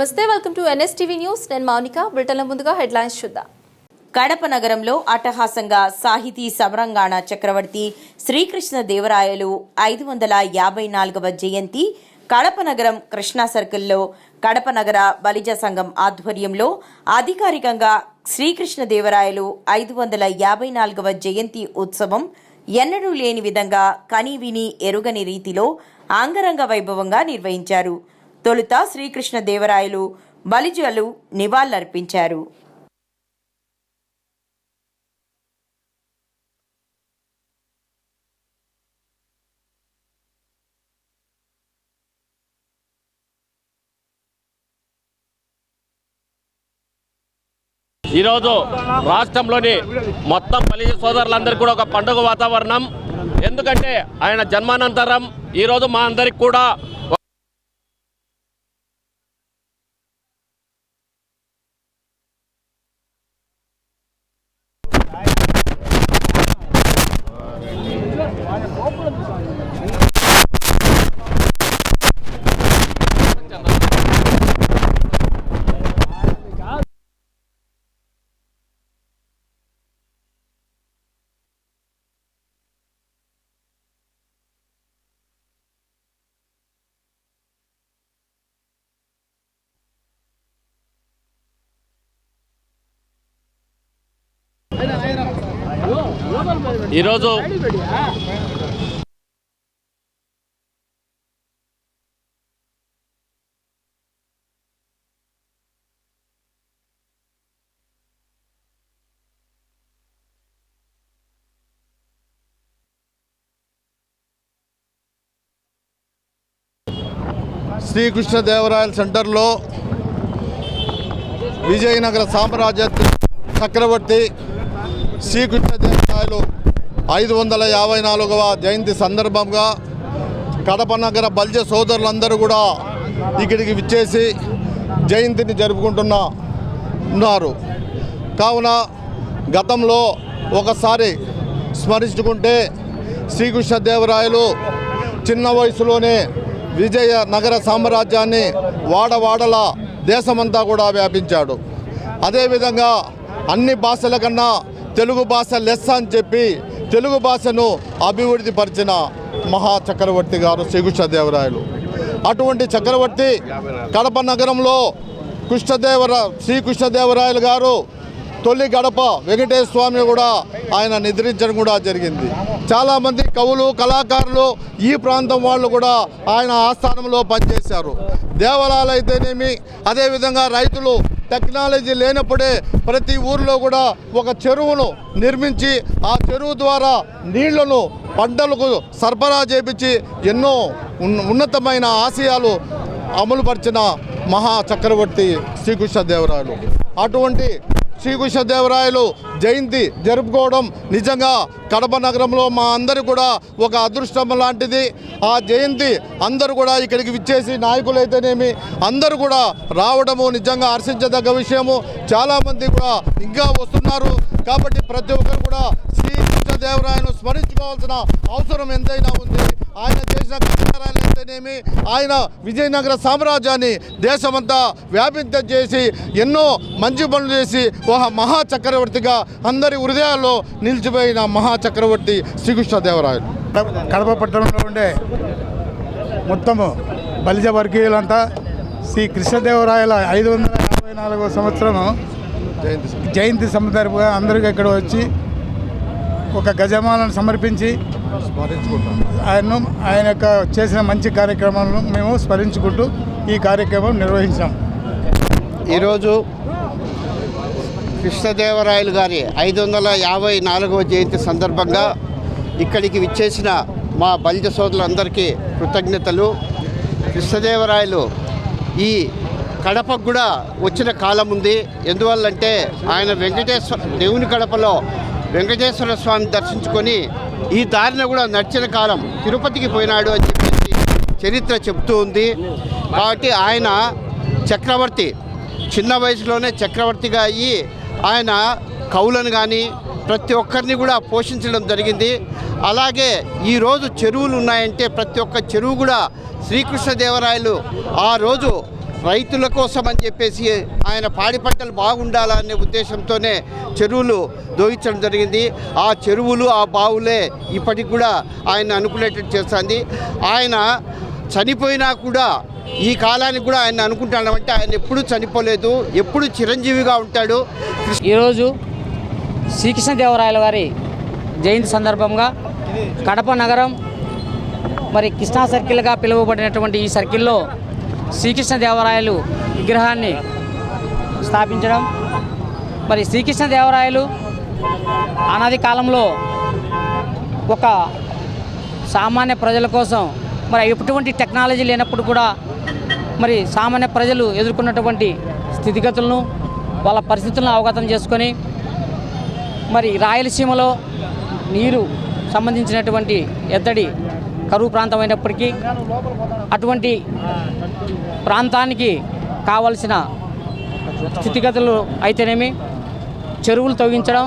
నమస్తే welcome to NSTV news నేను మౌనిక. బ్రిటన్ల ముందుగా హెడ్లైన్స్ చూద్దాం. కడప నగరంలో అట్టహాసంగా సాహితీ సమరంగాణ చక్రవర్తి శ్రీకృష్ణ దేవరాయలు ఐదు వందల యాభై నాలుగవ జయంతి కడప నగరం కృష్ణా సర్కిల్లో కడప నగర బలిజ సంఘం ఆధ్వర్యంలో అధికారికంగా శ్రీకృష్ణ దేవరాయలు ఐదు వందల యాభై నాలుగవ జయంతి ఉత్సవం ఎన్నడూ లేని విధంగా కనీవిని ఎరుగని రీతిలో అంగరంగ వైభవంగా నిర్వహించారు. తొలుత శ్రీకృష్ణ దేవరాయలు బలిజలు నివాళులర్పించారు. ఈరోజు రాష్ట్రంలోని మొత్తం బలిజ సోదరులందరికీ కూడా ఒక పండుగ వాతావరణం. ఎందుకంటే ఆయన జన్మానంతరం ఈరోజు మా అందరికి కూడా ఈరోజు శ్రీకృష్ణదేవరాయల సెంటర్లో విజయనగర సామ్రాజ్య చక్రవర్తి శ్రీకృష్ణదేవరాయలు ఐదు వందల యాభై నాలుగవ జయంతి సందర్భంగా కడప నగర బల్జ సోదరులందరూ కూడా ఇక్కడికి విచ్చేసి జయంతిని జరుపుకుంటున్న ఉన్నారు కావున గతంలో ఒకసారి స్మరించుకుంటే శ్రీకృష్ణదేవరాయలు చిన్న వయసులోనే విజయ నగర సామ్రాజ్యాన్ని వాడవాడల దేశమంతా కూడా వ్యాపించాడు. అదేవిధంగా అన్ని భాషల కన్నా తెలుగు భాష లెస్స అని చెప్పి తెలుగు భాషను అభివృద్ధి పరిచిన మహా చక్రవర్తి గారు శ్రీకృష్ణదేవరాయలు అటువంటి చక్రవర్తి కడప నగరంలో కృష్ణదేవర శ్రీకృష్ణదేవరాయలు గారు తొలి గడప వెంకటేశ్వర స్వామి కూడా ఆయన నిద్రించడం కూడా జరిగింది. చాలామంది కవులు కళాకారులు ఈ ప్రాంతం వాళ్ళు కూడా ఆయన ఆస్థానంలో పనిచేశారు. దేవాలయాలు అయితేనేమి అదేవిధంగా రైతులు టెక్నాలజీ లేనప్పుడే ప్రతి ఊర్లో కూడా ఒక చెరువును నిర్మించి ఆ చెరువు ద్వారా నీళ్ళను పంటలకు సరఫరా చేపించి ఎన్నో ఉన్నతమైన ఆశయాలు అమలుపరిచిన మహా చక్రవర్తి శ్రీకృష్ణదేవరాయలు అటువంటి శ్రీకృష్ణదేవరాయలు జయంతి జరుపుకోవడం నిజంగా కడప నగరంలో మా అందరూ కూడా ఒక అదృష్టం లాంటిది. ఆ జయంతి అందరూ కూడా ఇక్కడికి విచ్చేసి నాయకులైతేనేమి అందరూ కూడా రావడము నిజంగా హర్షించదగ్గ విషయము. చాలామంది కూడా ఇంకా వస్తున్నారు. కాబట్టి ప్రతి ఒక్కరు కూడా శ్రీకృష్ణదేవరాయను స్మరించుకోవాల్సిన అవసరం ఎంతైనా ఉంది. ఆయన చేసిన అయితేనేమి ఆయన విజయనగర సామ్రాజ్యాన్ని దేశమంతా వ్యాపింత చేసి ఎన్నో మంచి పనులు చేసి ఒక మహా చక్రవర్తిగా అందరి హృదయాల్లో నిలిచిపోయిన మహా చక్రవర్తి శ్రీకృష్ణదేవరాయలు. కడప- కడప పట్టణంలో ఉండే మొత్తము బలిజ వర్గీయులంతా శ్రీ కృష్ణదేవరాయల ఐదు వందల యాభై నాలుగవ సంవత్సరము జయంతి జయంతి సందర్భంగా అందరికీ ఇక్కడ వచ్చి ఒక గజమాలను సమర్పించి ఆయన్ను ఆయన యొక్క చేసిన మంచి కార్యక్రమాలను మేము స్మరించుకుంటూ ఈ కార్యక్రమం నిర్వహించాం. ఈరోజు కృష్ణదేవరాయలు గారి ఐదు వందల యాభై నాలుగవ జయంతి సందర్భంగా ఇక్కడికి విచ్చేసిన మా బలిజ సోదరులందరికీ కృతజ్ఞతలు. కృష్ణదేవరాయలు ఈ కడపకు కూడా వచ్చిన కాలం ఉంది. ఎందువల్లంటే ఆయన వెంకటేశ్వర దేవుని కడపలో వెంకటేశ్వర స్వామి దర్శించుకొని ఈ దారిన కూడా నడిచిన కాలం తిరుపతికి పోయినాడు అని చెప్పేసి చరిత్ర చెప్తూ ఉంది. కాబట్టి ఆయన చక్రవర్తి చిన్న వయసులోనే చక్రవర్తిగా అయ్యి ఆయన కవులను కానీ ప్రతి ఒక్కరిని కూడా పోషించడం జరిగింది. అలాగే ఈరోజు చెరువులు ఉన్నాయంటే ప్రతి ఒక్క చెరువు కూడా శ్రీకృష్ణదేవరాయలు ఆ రోజు రైతుల కోసం అని చెప్పేసి ఆయన పాడి పంటలు బాగుండాలనే ఉద్దేశంతోనే చెరువులు దోహించడం జరిగింది. ఆ చెరువులు ఆ బావులే ఇప్పటికి కూడా ఆయన అనుకునేటట్టు చేస్తుంది. ఆయన చనిపోయినా కూడా ఈ కాలానికి కూడా ఆయన అనుకుంటాడంటే ఆయన ఎప్పుడూ చనిపోలేదు ఎప్పుడు చిరంజీవిగా ఉంటాడు. ఈరోజు శ్రీకృష్ణదేవరాయల వారి జయంతి సందర్భంగా కడప నగరం మరి కృష్ణా సర్కిల్గా పిలువబడినటువంటి ఈ సర్కిల్లో శ్రీకృష్ణదేవరాయలు విగ్రహాన్ని స్థాపించడం. మరి శ్రీకృష్ణదేవరాయలు అనాది కాలంలో ఒక సామాన్య ప్రజల కోసం మరి ఎటువంటి టెక్నాలజీ లేనప్పుడు కూడా మరి సామాన్య ప్రజలు ఎదుర్కొన్నటువంటి స్థితిగతులను వాళ్ళ పరిస్థితులను అవగతం చేసుకొని మరి రాయలసీమలో నీరు సంబంధించినటువంటి ఎద్దడి కరువు ప్రాంతం అయినప్పటికీ అటువంటి ప్రాంతానికి కావలసిన స్థితిగతులు అయితేనేమి చెరువులు తవ్వించడం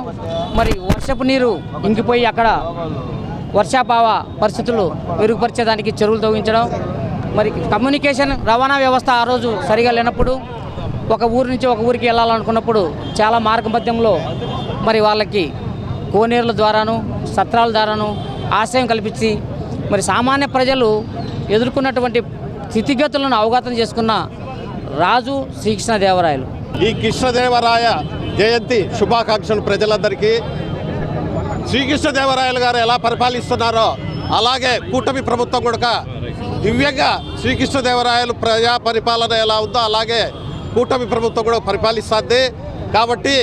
మరి వర్షపు నీరు ఇంకిపోయి అక్కడ వర్షాభావ పరిస్థితులు మెరుగుపరిచేదానికి చెరువులు తవ్వించడం మరి కమ్యూనికేషన్ రవాణా వ్యవస్థ ఆ రోజు సరిగా లేనప్పుడు ఒక ఊరి నుంచి ఒక ఊరికి వెళ్ళాలనుకున్నప్పుడు చాలా మార్గమధ్యంలో మరి వాళ్ళకి కోనేరుల ద్వారాను సత్రాల ద్వారాను ఆశ్రయం కల్పించి మరి సామాన్య ప్రజలు ఎదుర్కొన్నటువంటి స్థితిగతులను అవగాహన చేసుకున్న రాజు శ్రీకృష్ణదేవరాయలు. ఈ కృష్ణదేవరాయ జయంతి శుభాకాంక్షలు ప్రజలందరికీ. శ్రీకృష్ణదేవరాయలు గారు ఎలా పరిపాలిస్తున్నారో అలాగే కూటమి ప్రభుత్వం కూడా దివ్యంగా శ్రీకృష్ణదేవరాయలు ప్రజా పరిపాలన ఎలా ఉందో అలాగే కూటమి ప్రభుత్వం కూడా పరిపాలిస్తుంది. కాబట్టి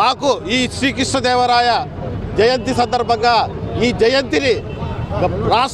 మాకు ఈ శ్రీకృష్ణదేవరాయ జయంతి సందర్భంగా ఈ జయంతిని రాష్ట్ర